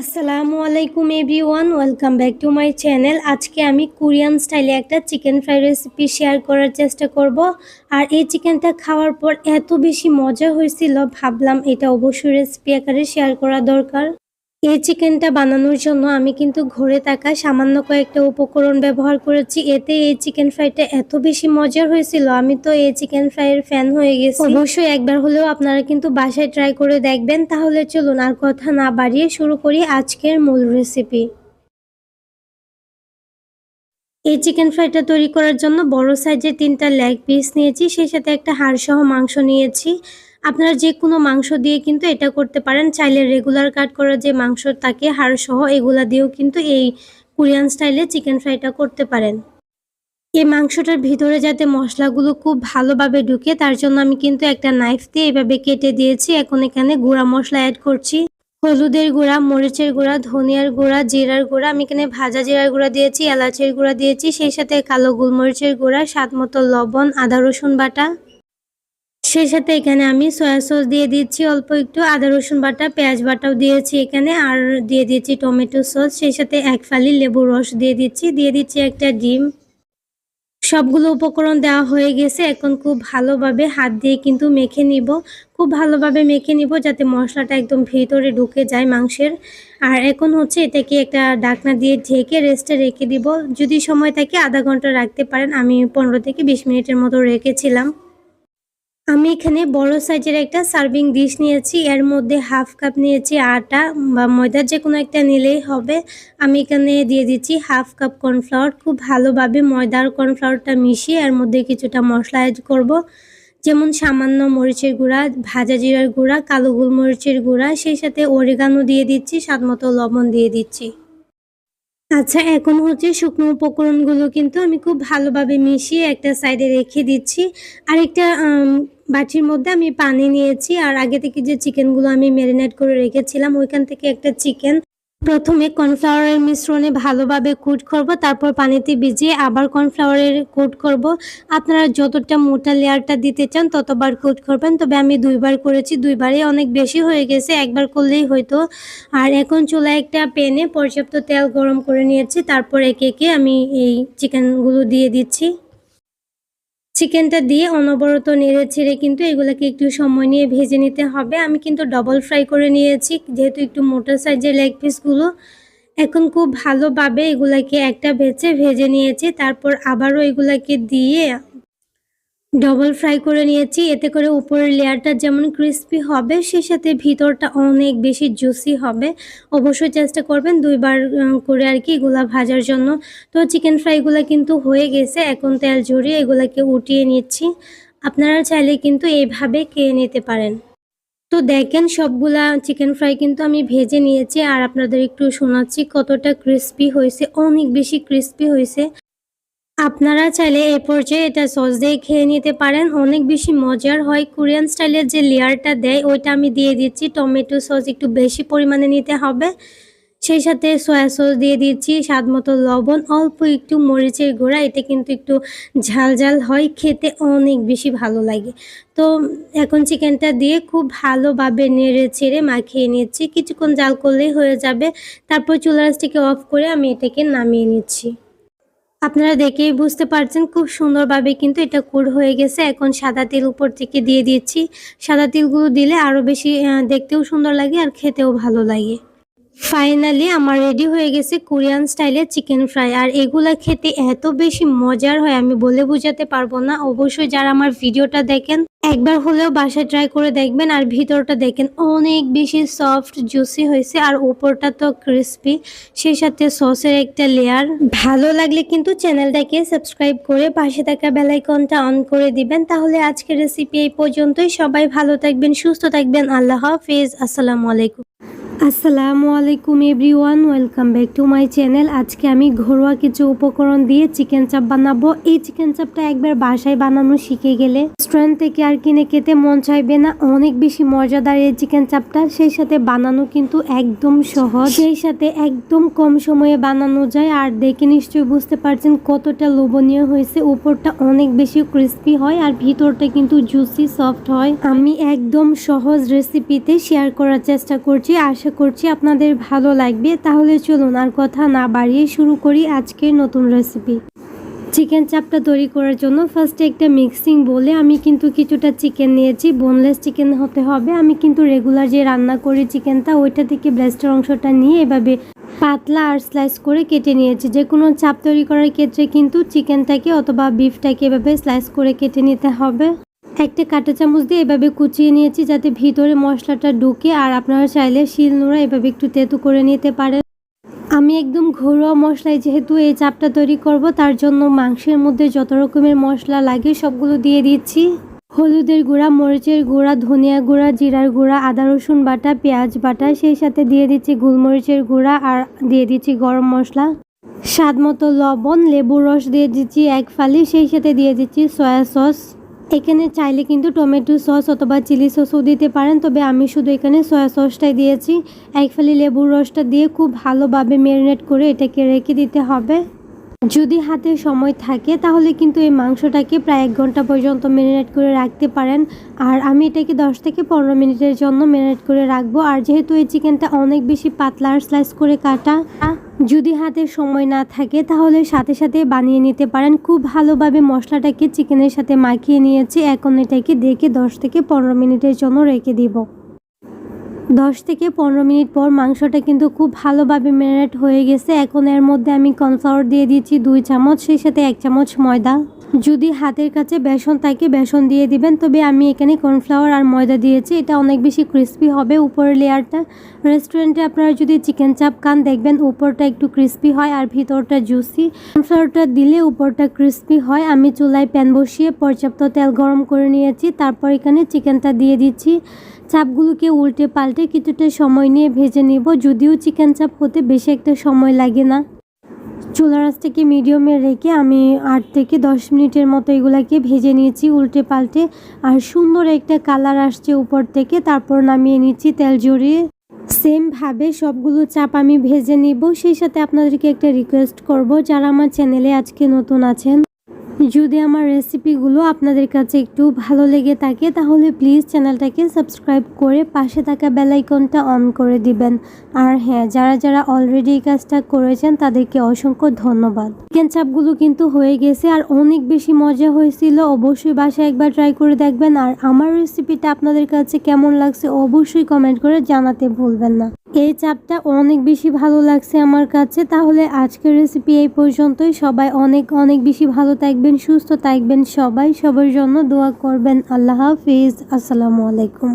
আসসালামু আলাইকুম everyone, welcome back to my channel. আজকে আমি কোরিয়ান স্টাইলে একটা চিকেন ফ্রাই রেসিপি শেয়ার করার চেষ্টা করব। আর এই চিকেনটা খাওয়ার পর এত বেশি মজা হয়েছিল, ভাবলাম এটা অবশ্যই রেসিপি আকারে শেয়ার করা দরকার। এই চিকেনটা বানানোর জন্য আমি কিন্তু ঘরে থাকা সামান্য কয়েকটা উপকরণ ব্যবহার করেছি। এতে এই চিকেন ফ্রাইটা এত বেশি মজার হয়েছিল। আমি তো এই চিকেন ফ্রাইয়ের ফ্যান হয়ে গেছি। অবশ্যই একবার হলেও আপনারা কিন্তু বাসায় ট্রাই করে দেখবেন। তাহলে চলুন আর কথা না বাড়িয়ে শুরু করি আজকের মূল রেসিপি। এই চিকেন ফ্রাইটা তৈরি করার জন্য বড় সাইজের তিনটা লেগ পিস নিয়েছি। সেই সাথে একটা হাড়সহ মাংস নিয়েছি। আপনারা যে কোনো মাংস দিয়ে কিন্তু এটা করতে পারেন। চাইলে রেগুলার কাট করা যে মাংস থাকে হাড়সহ এগুলা দিয়েও কিন্তু এই কোরিয়ান স্টাইলে চিকেন ফ্রাইটা করতে পারেন। এই মাংসটার ভিতরে যাতে মশলাগুলো খুব ভালোভাবে ঢুকে, তার জন্য আমি কিন্তু একটা নাইফ দিয়ে এভাবে কেটে দিয়েছি। এখন এখানে গুঁড়া মশলা অ্যাড করছি। হলুদের গুঁড়া, মরিচের গুঁড়া, ধনিয়ার গুঁড়া, জিরার গুঁড়া, আমি এখানে ভাজা জিরার গুঁড়া দিয়েছি, এলাচের গুঁড়া দিয়েছি, সেই সাথে কালো গোলমরিচের গুঁড়া, স্বাদ মতো লবণ, আদা রসুন বাটা। সেই সাথে এখানে আমি সয়া সস দিয়ে দিচ্ছি। অল্প একটু আদা, রসুন বাটা, পেঁয়াজ বাটাও দিয়েছি এখানে। আর দিয়ে দিচ্ছি টমেটো সস। সেই সাথে এক ফালি লেবুর রস দিয়ে দিচ্ছি। দিয়ে দিচ্ছি একটা ডিম। সবগুলো উপকরণ দেওয়া হয়ে গেছে। এখন খুব ভালোভাবে হাত দিয়ে কিন্তু মেখে নিব। খুব ভালোভাবে মেখে নিব যাতে মশলাটা একদম ভিতরে ঢুকে যায় মাংসের। আর এখন হচ্ছে এটাকে একটা ডাকনা দিয়ে ঢেকে রেস্টে রেখে দিব। যদি সময় থাকে আধা ঘণ্টা রাখতে পারেন। আমি পনেরো থেকে বিশ মিনিটের মতো রেখেছিলাম। আমি এখানে বড় সাইজের একটা সার্ভিং ডিশ নিয়েছি। এর মধ্যে হাফ কাপ নিয়েছি আটা বা ময়দার যে কোনো একটা নিলেই হবে। আমি এখানে দিয়ে দিচ্ছি হাফ কাপ কর্নফ্লাওয়ার। খুব ভালোভাবে ময়দার কর্নফ্লাওয়ারটা মিশিয়ে এর মধ্যে কিছুটা মশলা অ্যাড করব। যেমন সামান্য মরিচের গুঁড়া, ভাজা জিরার গুঁড়া, কালো গোলমরিচের গুঁড়া, সেই সাথে অরিগানো দিয়ে দিচ্ছি, স্বাদ মতো লবণ দিয়ে দিচ্ছি। আচ্ছা এখন হচ্ছে শুকনো উপকরণগুলো কিন্তু আমি খুব ভালোভাবে মিশিয়ে একটা সাইডে রেখে দিচ্ছি। আর একটা বাটির মধ্যে আমি পানি নিয়েছি আর আগে থেকে যে চিকেনগুলো আমি ম্যারিনেট করে রেখেছিলাম, ওইখান থেকে একটা চিকেন। প্রথমে কর্নফ্লাওয়ারের মিশ্রণে ভালোভাবে কুট করব, তারপর পানিতে ভিজিয়ে আবার কর্নফ্লাওয়ারের কুট করব। আপনারা যতটা মোটা লেয়ারটা দিতে চান ততবার কুট করবেন, তবে আমি দুইবার করেছি, দুইবারই অনেক বেশি হয়ে গেছে, একবার করলেই হয়তো। আর এখন চুলায় একটা প্যানে পর্যাপ্ত তেল গরম করে নিয়েছি, তারপর একে একে আমি এই চিকেনগুলো দিয়ে দিচ্ছি। চিকেনটা দিয়ে অনবরত নেড়ে ছেড়ে কিন্তু এগুলোকে একটু সময় নিয়ে ভেজে নিতে হবে। আমি কিন্তু ডবল ফ্রাই করে নিয়েছি, যেহেতু একটু মোটা সাইজের লেগ পিসগুলো এখন খুব ভালোভাবে এগুলাকে একটা বেছে ভেজে নিয়েছি, তারপর আবারও এগুলাকে দিয়ে ডবল ফ্রাই করে নিয়েছি। এতে করে উপরের লেয়ারটা যেমন ক্রিস্পি হবে, সে সাথে ভিতরটা অনেক বেশি জুসি হবে। অবশ্যই চেষ্টা করবেন দুইবার করে আর কি এগুলা ভাজার জন্য। তো চিকেন ফ্রাইগুলো কিন্তু হয়ে গেছে, এখন তেল ঝরিয়ে এগুলাকে উঠিয়ে নিচ্ছি। আপনারা চাইলে কিন্তু এইভাবে খেয়ে নিতে পারেন। তো দেখেন সবগুলা চিকেন ফ্রাই কিন্তু আমি ভেজে নিয়েছি, আর আপনাদের একটু শোনাচ্ছি কতটা ক্রিস্পি হয়েছে, অনেক বেশি ক্রিস্পি হয়েছে। আপনারা চাইলে এ পর্যায়ে এটা সস দিয়ে খেয়ে নিতে পারেন। অনেক বেশি মজার হয় কোরিয়ান স্টাইলের যে লেয়ারটা দেয়, ওইটা আমি দিয়ে দিচ্ছি। টমেটো সস একটু বেশি পরিমাণে নিতে হবে। সেই সাথে সয়া সস দিয়ে দিচ্ছি, স্বাদ মতো লবণ, অল্প একটু মরিচের গুঁড়া। এতে কিন্তু একটু ঝাল ঝাল হয়, খেতে অনেক বেশি ভালো লাগে। তো এখন চিকেনটা দিয়ে খুব ভালোভাবে নেড়ে ছেড়ে মাখিয়ে নিচ্ছি। কিছুক্ষণ জাল করলেই হয়ে যাবে। তারপর চুলারাসটিকে অফ করে আমি এটাকে নামিয়ে নিচ্ছি। আপনারা দেখেই বুঝতে পারছেন খুব সুন্দরভাবে কিন্তু এটা কুড় হয়ে গেছে। এখন সাদা তেল উপর থেকে দিয়ে দিচ্ছি। সাদা তেলগুলো দিলে আরও বেশি দেখতেও সুন্দর লাগে আর খেতেও ভালো লাগে। ফাইনালি আমার রেডি হয়ে গেছে কোরিয়ান স্টাইলের চিকেন ফ্রাই আর এগুলা খেতে এত বেশি মজার হয়, আমি বলে বোঝাতে পারব না। অবশ্যই যারা আমার ভিডিওটা দেখেন, একবার হলেও বাসায় ট্রাই করে দেখবেন, আর ভিতরটা দেখেন অনেক বেশি সফট জুসি হয়েছে, আর উপরটা তো ক্রিস্পি সেই সাথে সসের একটা লেয়ার ভালো লাগলে কিন্তু চ্যানেলটাকে সাবস্ক্রাইব করে পাশে থাকা বেলাইকনটা অন করে দিবেন। তাহলে আজকের রেসিপি এই পর্যন্তই। সবাই ভালো থাকবেন, সুস্থ থাকবেন। আল্লাহ হাফিজ। আসসালামু আলাইকুম। আসসালামু আলাইকুম everyone, welcome back to my channel. আজকে আমি ঘরোয়া কিছু উপকরণ দিয়ে চিকেন চাপ বানাবো। এই চিকেন চাপটা একবার বাসায় বানানো শিখে গেলে রেস্টুরেন্ট থেকে আর কিনে খেতে মন চাইবে না। অনেক বেশি মজাদার এই চিকেন চাপটা। সেই সাথে বানানো কিন্তু একদম সহজ। সেই সাথে একদম কম সময়ে বানানো যায়। আর দেখে নিশ্চয়ই বুঝতে পারছেন কতটা লোভনীয় হয়েছে। উপরটা অনেক বেশি ক্রিস্পি হয় আর ভিতরটা কিন্তু জুসি সফট হয়। আমি একদম সহজ রেসিপিতে শেয়ার করার চেষ্টা করছি। আশা করছি, আপনাদের ভালো লাগবে, তাহলে চলুন আর কথা না বাড়িয়ে শুরু করি আজকের নতুন রেসিপি চিকেন চাপটা তৈরি করার জন্য ফার্স্টে একটা মিক্সিং বলে আমি কিন্তু কিছুটা চিকেন নিয়েছি বোনলেস চিকেন হতে হবে। আমি কিন্তু রেগুলার যে রান্না করি চিকেনটা ওইটা থেকে ব্রেস্টের অংশটা নিয়ে এভাবে পাতলা আর স্লাইস করে কেটে নিয়েছি। যে কোনো চাপ তৈরি করার ক্ষেত্রে কিন্তু চিকেনটাকে অথবা বিফটাকে এভাবে স্লাইস করে কেটে নিতে হবে। একটা কাঁটা চামচ দিয়ে এভাবে কুচিয়ে নিয়েছি যাতে ভিতরে মশলাটা ঢুকে আর আপনারা চাইলে শিল নোড়া এভাবে একটু তেতু করে নিতে পারেন। আমি একদম ঘরোয়া মশলায় যেহেতু এই চাপটা তৈরি করব, তার জন্য মাংসের মধ্যে যত রকমের মশলা লাগে সবগুলো দিয়ে দিচ্ছি। হলুদের গুঁড়া, মরিচের গুঁড়া, ধনিয়া গুঁড়া, জিরার গুঁড়া, আদা, রসুন বাটা, পেঁয়াজ বাটা, সেই সাথে দিয়ে দিচ্ছি গোলমরিচের গুঁড়া আর দিয়ে দিচ্ছি গরম মশলা। স্বাদ মতো লবণ, লেবুর রস দিয়ে দিচ্ছি এক ফালি, সেই সাথে দিয়ে দিচ্ছি সয়া সস। এখানে চাইলে কিন্তু টমেটো সস অথবা চিলি সসও দিতে পারেন, তবে আমি শুধু এখানে সয়া সসটাই দিয়েছি। এক ফালি লেবুর রসটা দিয়ে খুব ভালোভাবে ম্যারিনেট করে এটাকে রেখে দিতে হবে। যদি হাতে সময় থাকে, তাহলে কিন্তু এই মাংসটাকে প্রায় এক ঘণ্টা পর্যন্ত ম্যারিনেট করে রাখতে পারেন। আর আমি এটাকে দশ থেকে পনেরো মিনিটের জন্য ম্যারিনেট করে রাখব। আর যেহেতু এই চিকেনটা অনেক বেশি পাতলা স্লাইস করে কাটা, যদি হাতে সময় না থাকে, তাহলে সাথে সাথে বানিয়ে নিতে পারেন। খুব ভালোভাবে মশলাটাকে চিকেনের সাথে মাখিয়ে নিয়েছি। এখন এটাকে দেখে দশ থেকে পনেরো মিনিটের জন্য রেখে দিব। দশ থেকে পনেরো মিনিট পর মাংসটা কিন্তু খুব ভালোভাবে ম্যারিনেট হয়ে গেছে। এখন এর মধ্যে আমি কর্নফ্লাওয়ার দিয়ে দিয়েছি দুই চামচ, সেই সাথে এক চামচ ময়দা। যদি হাতের কাছে বেসন থাকে, বেসন দিয়ে দিবেন। তবে আমি এখানে কর্নফ্লাওয়ার আর ময়দা দিয়েছি। এটা অনেক বেশি ক্রিস্পি হবে উপরের লেয়ারটা। রেস্টুরেন্টে আপনারা যদি চিকেন চাপ খান, দেখবেন উপরটা একটু ক্রিস্পি হয় আর ভিতরটা জুসি। কর্নফ্লাওয়ারটা দিলে উপরটা ক্রিস্পি হয়। আমি চুলায় প্যান বসিয়ে পর্যাপ্ত তেল গরম করে নিয়েছি। তারপর এখানে চিকেনটা দিয়ে দিচ্ছি। চাপগুলোকে উল্টে পাল্টে কিছুটা সময় নিয়ে ভেজে নিব, যদিও চিকেন চাপ হতে বেশি একটা সময় লাগে না। চুলা রাসটাকে মিডিয়ামে রেখে আমি আট থেকে দশ মিনিটের মতো এগুলাকে ভেজে নিয়েছি উল্টে পাল্টে। আর সুন্দর একটা কালার আসছে উপর থেকে, তারপর নামিয়ে নিচ্ছি তেল জড়িয়ে। সেমভাবে সবগুলো চাপ আমি ভেজে নিব। সেই সাথে আপনাদেরকে একটা রিকোয়েস্ট করব, যারা আমার চ্যানেলে আজকে নতুন আছেন। যদি আমার রেসিপিগুলো আপনাদের কাছে একটু ভালো লেগে থাকে, তাহলে প্লিজ চ্যানেলটাকে সাবস্ক্রাইব করে পাশে থাকা বেল আইকনটা অন করে দিবেন। আর হ্যাঁ যারা যারা অলরেডি এই কাজটা করেছেন, তাদেরকে অসংখ্য ধন্যবাদ। চিকেন চাপগুলো কিন্তু হয়ে গেছে, আর অনেক বেশি মজা হয়েছিল। অবশ্যই বাসায় একবার ট্রাই করে দেখবেন। আর আমার রেসিপিটা আপনাদের কাছে কেমন লাগছে, অবশ্যই কমেন্ট করে জানাতে ভুলবেন না। এই চাপটা অনেক বেশি ভালো লাগছে আমার কাছে। তাহলে আজকের রেসিপি এই পর্যন্তই। সবাই অনেক অনেক বেশি ভালো থাকবেন, সুস্থ থাকবেন সবাই। সবার জন্য দোয়া করবেন। আল্লাহ হাফিজ। আসসালামু আলাইকুম।